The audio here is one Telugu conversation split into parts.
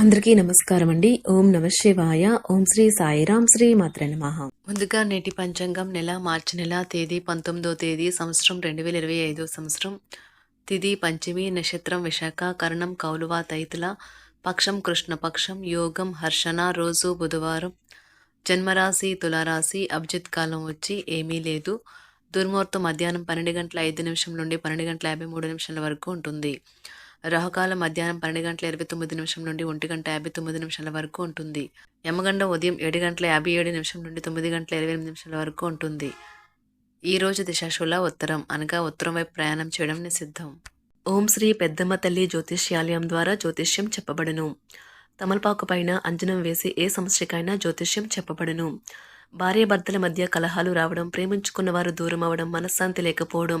అందరికీ నమస్కారం అండి ఓం నమ శివాయ. ఓం శ్రీ సాయిరాం శ్రీ మాత్ర నమః. ముందుగా నేటి పంచాంగం నెల మార్చి నెల తేదీ పంతొమ్మిదో తేదీ సంవత్సరం రెండు వేల ఇరవై ఐదో సంవత్సరం. తిది పంచమి నక్షత్రం విశాఖ కరణం కౌలువ తైతుల పక్షం కృష్ణపక్షం యోగం హర్షణ రోజు బుధవారం. జన్మరాశి తులారాశి అభిజిత్ కాలం వచ్చి ఏమీ లేదు. దుర్ముహూర్తం మధ్యాహ్నం పన్నెండు గంటల ఐదు నిమిషం నుండి పన్నెండు గంటల యాభై మూడు నిమిషాల వరకు ఉంటుంది. రాహుకాలం మధ్యాహ్నం పన్నెండు గంటల ఇరవై తొమ్మిది నిమిషం నుండి ఒంటి గంట యాభై తొమ్మిది నిమిషాల వరకు ఉంటుంది. యమగండం ఉదయం ఏడు గంటల యాభై ఏడు నిమిషం నుండి తొమ్మిది గంటల ఇరవై ఎనిమిది నిమిషాల వరకు ఉంటుంది. ఈ రోజు దిశాశుల ఉత్తరం. అనగా ఉత్తరం వైపు ప్రయాణం చేయడం నిషిద్ధం. ఓం శ్రీ పెద్దమ్మ తల్లి జ్యోతిష్యాలయం ద్వారా జ్యోతిష్యం చెప్పబడును. తమలపాకు పైన అంజనం వేసి ఏ సమస్యకైనా జ్యోతిష్యం చెప్పబడును. భార్యాభర్తల మధ్య కలహాలు రావడం ప్రేమించుకున్న వారు దూరం అవడం మనశ్శాంతి లేకపోవడం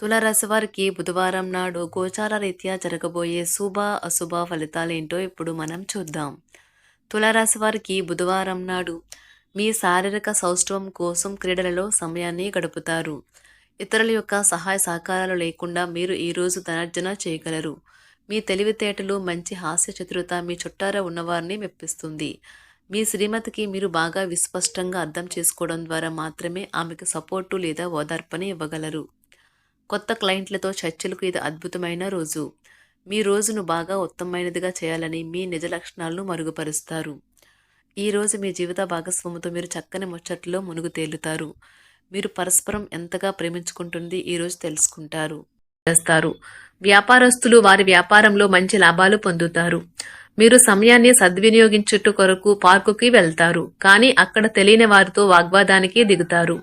తులారాశి వారికి బుధవారం నాడు గోచార రీత్యా జరగబోయే శుభ అశుభ ఫలితాలేంటో ఇప్పుడు మనం చూద్దాం. తులారాశి వారికి బుధవారం నాడు మీ శారీరక సౌష్ఠవం కోసం క్రీడలలో సమయాన్ని గడుపుతారు. ఇతరుల యొక్క సహాయ సహకారాలు లేకుండా మీరు ఈరోజు ధనార్జన చేయగలరు. మీ తెలివితేటలు మంచి హాస్య చతురత మీ చుట్టారా ఉన్నవారిని మెప్పిస్తుంది. మీ శ్రీమతికి మీరు బాగా విస్పష్టంగా అర్థం చేసుకోవడం ద్వారా మాత్రమే ఆమెకు సపోర్టు లేదా ఓదార్పణ ఇవ్వగలరు. కొత్త క్లయింట్లతో చర్చలకు ఇది అద్భుతమైన రోజు. మీ రోజును బాగా ఉత్తమమైనదిగా చేయాలని మీ నిజ లక్షణాలను మరుగుపరుస్తారు. ఈ రోజు మీ జీవిత భాగస్వామితో మీరు చక్కని ముచ్చట్లో మునుగు తేలుతారు. మీరు పరస్పరం ఎంతగా ప్రేమించుకుంటుంది ఈ రోజు తెలుసుకుంటారు. చేస్తారు. వ్యాపారస్తులు వారి వ్యాపారంలో మంచి లాభాలు పొందుతారు. మీరు సమయాన్ని సద్వినియోగించుట కొరకు పార్కుకి వెళ్తారు. కానీ అక్కడ తెలియని వారితో వాగ్వాదానికి దిగుతారు.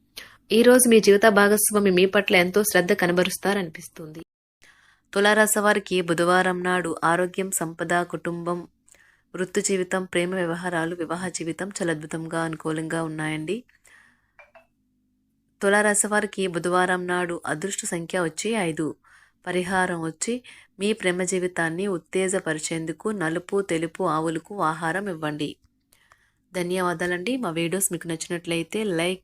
ఈరోజు మీ జీవిత భాగస్వామి మీ పట్ల ఎంతో శ్రద్ధ కనబరుస్తారనిపిస్తుంది. తులారాశి వారికి బుధవారం నాడు ఆరోగ్యం సంపద కుటుంబం వృత్తి జీవితం ప్రేమ వ్యవహారాలు వివాహ జీవితం చాలా అద్భుతంగా అనుకూలంగా ఉన్నాయండి. తులారాశి వారికి బుధవారం నాడు అదృష్ట సంఖ్య వచ్చి ఐదు. పరిహారం వచ్చి మీ ప్రేమ జీవితాన్ని ఉత్తేజపరిచేందుకు నలుపు తెలుపు ఆవులకు ఆహారం ఇవ్వండి. ధన్యవాదాలండి. మా వీడియోస్ మీకు నచ్చినట్లయితే లైక్